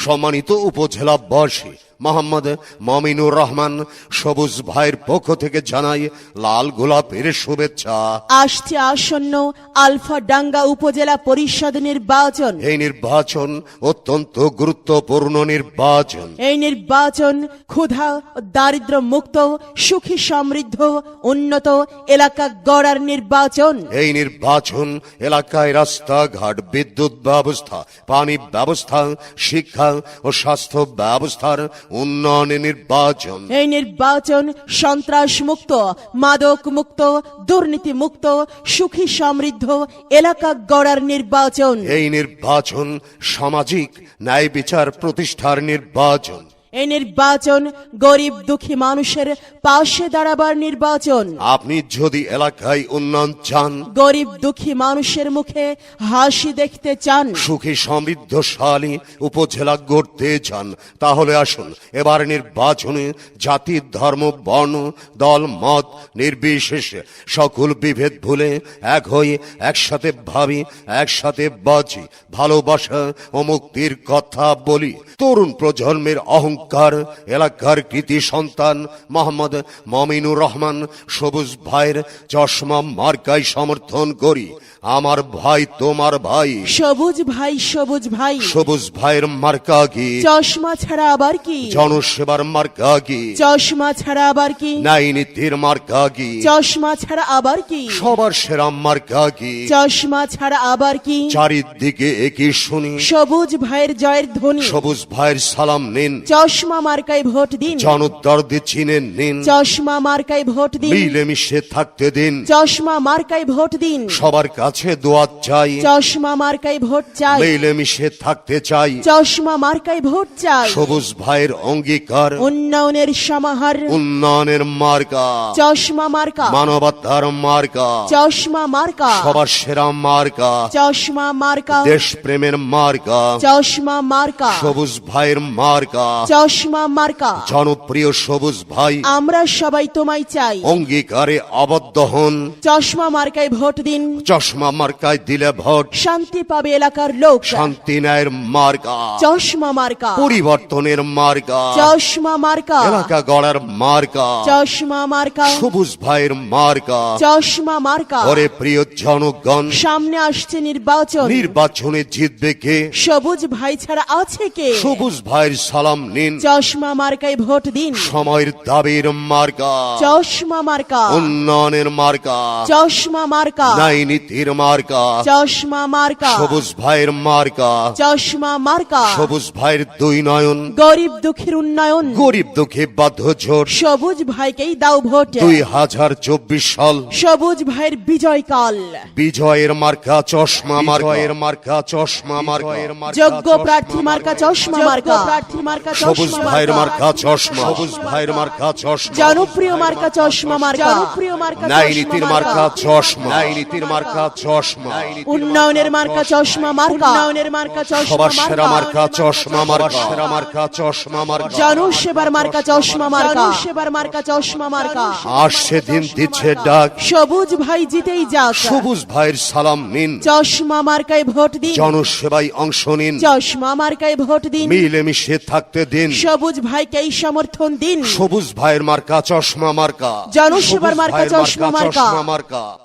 সম্মানিত উপজেলাবাসী মোহাম্মদ মমিনুর রহমান সবুজ ভাইয়ের পক্ষ থেকে জানাই লাল গোলাপের শুভেচ্ছা। আসছে আসন্ন আলফা ডাঙ্গা উপজেলা পরিষদ নির্বাচন। এই নির্বাচন অত্যন্ত গুরুত্বপূর্ণ নির্বাচন। এই নির্বাচন ক্ষুধা দারিদ্র মুক্ত সুখী সমৃদ্ধ উন্নত এলাকা গড়ার নির্বাচন। এই নির্বাচন এলাকায় রাস্তাঘাট বিদ্যুৎ ব্যবস্থা পানি ব্যবস্থা শিক্ষা ও স্বাস্থ্য ব্যবস্থার উন্নয়নের নির্বাচন। এই নির্বাচন সন্ত্রাস মুক্ত মাদক মুক্ত দুর্নীতি মুক্ত সুখী সমৃদ্ধ এলাকা গড়ার নির্বাচন। এই নির্বাচন সামাজিক ন্যায় বিচার প্রতিষ্ঠার নির্বাচন। এই নির্বাচন গরিব দুঃখী মানুষের পাশে দাঁড়াবার নির্বাচন। আপনি যদি এলাকায় উন্নয়ন চান গরিব দুঃখী মানুষের মুখে হাসি দেখতে চান। সুখী সমৃদ্ধশালী উপজেলা গড়তে চান তাহলে আসুন এবার নির্বাচনে জাতি ধর্ম বর্ণ দল মত নির্বিশেষে সকল বিভেদ ভুলে এক হয়ে একসাথে ভাবি একসাথে বাঁচি ভালোবাসা ও মুক্তির কথা বলি। তরুণ প্রজন্মের অহংকার এলাকার কৃতি সন্তান মোহাম্মদ মমিনুর রহমান সবুজ ভাইয়ের চশমা মার্কায় সমর্থন করি। আমার ভাই তোমার ভাই। সবুজ ভাই সবুজ ভাই। সবুজ ভাইয়ের মার্কা কি? চশমা ছাড়া আবার কি? জনসেবার মার্কা কি? চশমা ছাড়া আবার কি? ন্যায় নীতির মার্কা কি? চশমা ছাড়া আবার কি? সবার সেরা মার্কা কি? চশমা ছাড়া আবার কি? চারিদিকে একই শুনি। সবুজ ভাইয়ের জয়ের ধ্বনি। সবুজ ভাইয়ের সালাম নিন। চশমা মার্কায় ভোট দিন। জনদর্দে চিনে নিন। চশমা মার্কায় ভোট দিন। মিলেমিশে থাকতে দিন। চশমা মার্কায় ভোট দিন। সবার কাছে দোয়া চাই। চশমা মার্কায় ভোট চাই। মিলেমিশে থাকতে চাই। চশমা মার্কায় ভোট চাই। সবুজ ভাইয়ের অঙ্গীকার। উন্নয়নের সমাহার। উন্নয়নের মার্কা। চশমা মার্কা। মানবতার মার্কা। চশমা মার্কা। সবার সেরা মার্কা। চশমা মার্কা। দেশ প্রেমের মার্কা। চশমা মার্কা। সবুজ ভাইয়ের মার্কা। চশমা মার্কা। জনপ্রিয় সবুজ ভাই আমরা সবাই তোমায় চাই। অঙ্গীকারে আবদ্ধ হন। চশমা মার্কায় ভোট দিন। চশমা মার্কায় দিলে ভোট। শান্তি পাবে এলাকার লোক। শান্তি ন্যায়ের মার্কা। চশমা মার্কা। পরিবর্তনের মার্কা। চশমা মার্কা। এলাকা গড়ার মার্কা। চশমা মার্কা। সবুজ ভাইয়ের মার্কা। চশমা মার্কা। ওরে প্রিয় জনগণ। সামনে আসছে নির্বাচন। নির্বাচনে জিতবে কে? সবুজ ভাই ছাড়া আছে কে? সবুজ ভাইয়ের সালাম নিন। চশমা মার্কায় ভোট দিন। সময়ের দাবির মার্কা। চশমা মার্কা। উন্নয়নের মার্কা। চশমা মার্কা। ন্যায় নীতির মার্কা। চশমা মার্কা। সবুজ ভাইয়ের মার্কা। চশমা মার্কা। সবুজ ভাইয়ের দুই নয়ন। গরিব দুঃখীর উন্নয়ন। গরিব দুঃখী বাধ্য জোট সবুজ ভাইকেই দাও ভোট। দুই হাজার চব্বিশ সাল। সবুজ ভাইয়ের বিজয় কাল। বিজয়ের মার্কা চশমা মার্কায়ের মার্কা। চশমা মার্কায়ের যোগ্য প্রার্থী মার্কা চশমা মার্কা। প্রার্থী মার্কা সবুজ ভাইয়ের মার্কা। চশমা। সবুজ ভাইয়ের মার্কা চশমা। জনপ্রিয় মার্কা চশমা মার্কা। জনপ্রিয় মার্কা ন্যায় নীতির মার্কা। চশমা। ন্যায় নীতির মার্কা চশমা। উন্নয়নের মার্কা চশমা। মার্কা। উন্নয়নের মার্কা চশমা সবার সেরা মার্কা চশমা মার্কা। সেরা মার্কা চশমা মার্কা। জনসেবার মার্কা চশমা মার্কা। সেবার মার্কা চশমা মার্কা। আসছে দিন দিচ্ছে ডাক। সবুজ ভাই জিতেই যাক। সবুজ ভাইয়ের সালাম নিন। চশমা মার্কায় ভোট দিন। জনসেবায় অংশ নিন। চশমা মার্কায় ভোট দিন। মিলেমিশে থাকতে দিন। সবুজ ভাইকে এই সমর্থন দিন। সবুজ ভাইয়ের মার্কা চশমা মার্কা। জনসেবার মার্কা। চশমা মার্কা।